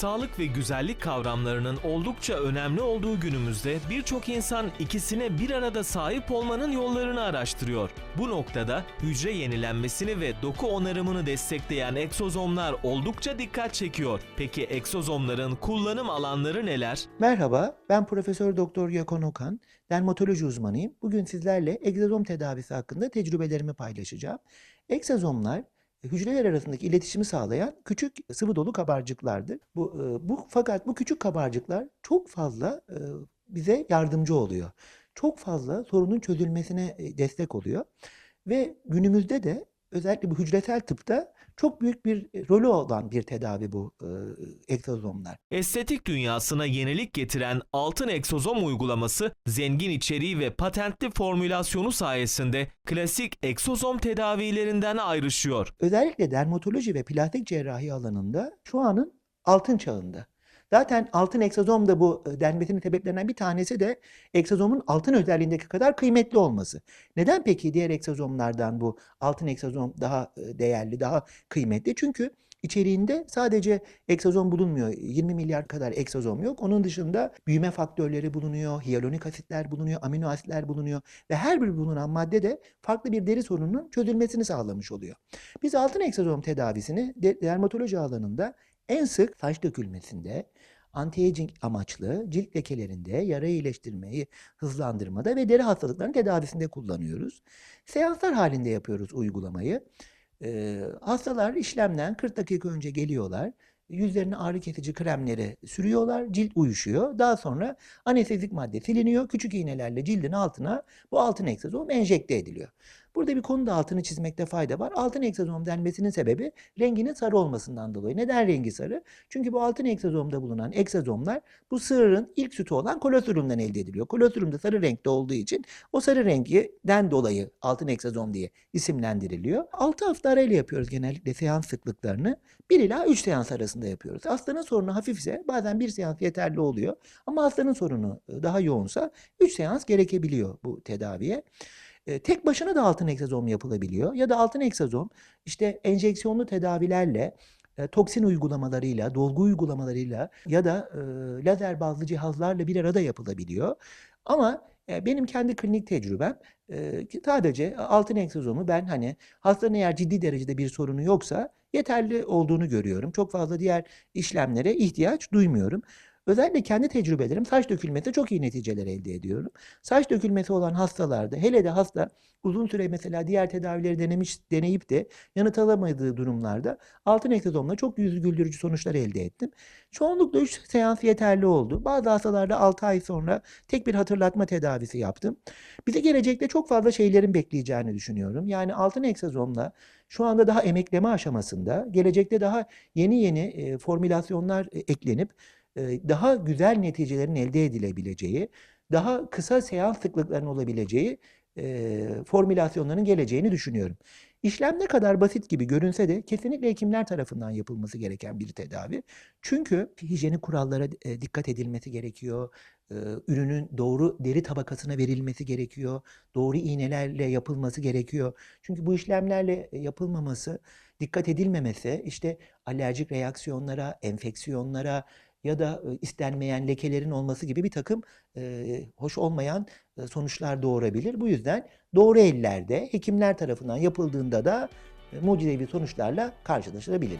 Sağlık ve güzellik kavramlarının oldukça önemli olduğu günümüzde birçok insan ikisine bir arada sahip olmanın yollarını araştırıyor. Bu noktada hücre yenilenmesini ve doku onarımını destekleyen egzozomlar oldukça dikkat çekiyor. Peki egzozomların kullanım alanları neler? Merhaba, ben Profesör Doktor Gökhan Okan, dermatoloji uzmanıyım. Bugün sizlerle egzozom tedavisi hakkında tecrübelerimi paylaşacağım. Egzozomlar hücreler arasındaki iletişimi sağlayan küçük sıvı dolu kabarcıklardır. Bu, e, bu fakat bu küçük kabarcıklar çok fazla e, bize yardımcı oluyor. Çok fazla sorunun çözülmesine e, destek oluyor. Ve günümüzde de özellikle bu hücresel tıpta çok büyük bir e, rolü olan bir tedavi bu e, egzozomlar. Estetik dünyasına yenilik getiren altın egzozom uygulaması zengin içeriği ve patentli formülasyonu sayesinde klasik egzozom tedavilerinden ayrışıyor. özellikle dermatoloji ve plastik cerrahi alanında şu anın altın çağında. Zaten altın egzozom da bu e, denmesinin sebeplerinden bir tanesi de egzozomun altın özelliğindeki kadar kıymetli olması. Neden peki diğer egzozomlardan bu altın egzozom daha e, değerli, daha kıymetli? Çünkü içeriğinde sadece egzozom bulunmuyor. 20 milyar kadar egzozom yok. Onun dışında büyüme faktörleri bulunuyor, hyaluronik asitler bulunuyor, amino asitler bulunuyor ve her bir bulunan madde de farklı bir deri sorununun çözülmesini sağlamış oluyor. Biz altın egzozom tedavisini de- dermatoloji alanında en sık saç dökülmesinde, anti-aging amaçlı cilt lekelerinde, yara iyileştirmeyi hızlandırmada ve deri hastalıklarının tedavisinde kullanıyoruz. Seanslar halinde yapıyoruz uygulamayı. Ee, hastalar işlemden 40 dakika önce geliyorlar. Yüzlerine ağrı kesici kremleri sürüyorlar. Cilt uyuşuyor. Daha sonra anestezik madde siliniyor. Küçük iğnelerle cildin altına bu altın egzozom enjekte ediliyor. Burada bir konuda altını çizmekte fayda var. Altın egzozom denmesinin sebebi renginin sarı olmasından dolayı. Neden rengi sarı? Çünkü bu altın egzozomda bulunan egzozomlar bu sığırın ilk sütü olan kolostrum elde ediliyor. Kolostrum da sarı renkte olduğu için o sarı renginden dolayı altın egzozom diye isimlendiriliyor. 6 hafta arayla yapıyoruz genellikle seans sıklıklarını. 1 ila 3 seans arasında yapıyoruz. Hastanın sorunu hafifse bazen bir seans yeterli oluyor. Ama hastanın sorunu e, daha yoğunsa 3 seans gerekebiliyor bu tedaviye. Tek başına da altın egzozom yapılabiliyor ya da altın egzozom işte enjeksiyonlu tedavilerle toksin uygulamalarıyla, dolgu uygulamalarıyla ya da e, lazer bazlı cihazlarla bir arada yapılabiliyor. Ama e, benim kendi klinik tecrübem e, sadece altın egzozomu ben hani hastanın eğer ciddi derecede bir sorunu yoksa yeterli olduğunu görüyorum. Çok fazla diğer işlemlere ihtiyaç duymuyorum. Özellikle kendi tecrübelerim saç dökülmesi çok iyi neticeler elde ediyorum. Saç dökülmesi olan hastalarda hele de hasta uzun süre mesela diğer tedavileri denemiş deneyip de yanıt alamadığı durumlarda altın egzozomla çok yüzü güldürücü sonuçlar elde ettim. Çoğunlukla 3 seans yeterli oldu. Bazı hastalarda 6 ay sonra tek bir hatırlatma tedavisi yaptım. Bize gelecekte çok fazla şeylerin bekleyeceğini düşünüyorum. Yani altın egzozomla şu anda daha emekleme aşamasında, gelecekte daha yeni yeni formülasyonlar e, eklenip daha güzel neticelerin elde edilebileceği, daha kısa seans sıklıklarının olabileceği e, formülasyonların geleceğini düşünüyorum. İşlem ne kadar basit gibi görünse de kesinlikle hekimler tarafından yapılması gereken bir tedavi. Çünkü hijyenik kurallara e, dikkat edilmesi gerekiyor. E, ürünün doğru deri tabakasına verilmesi gerekiyor. Doğru iğnelerle yapılması gerekiyor. Çünkü bu işlemlerle e, yapılmaması, dikkat edilmemesi işte alerjik reaksiyonlara, enfeksiyonlara ya da istenmeyen lekelerin olması gibi bir takım hoş olmayan sonuçlar doğurabilir. Bu yüzden doğru ellerde hekimler tarafından yapıldığında da mucizevi sonuçlarla karşılaşılabilir.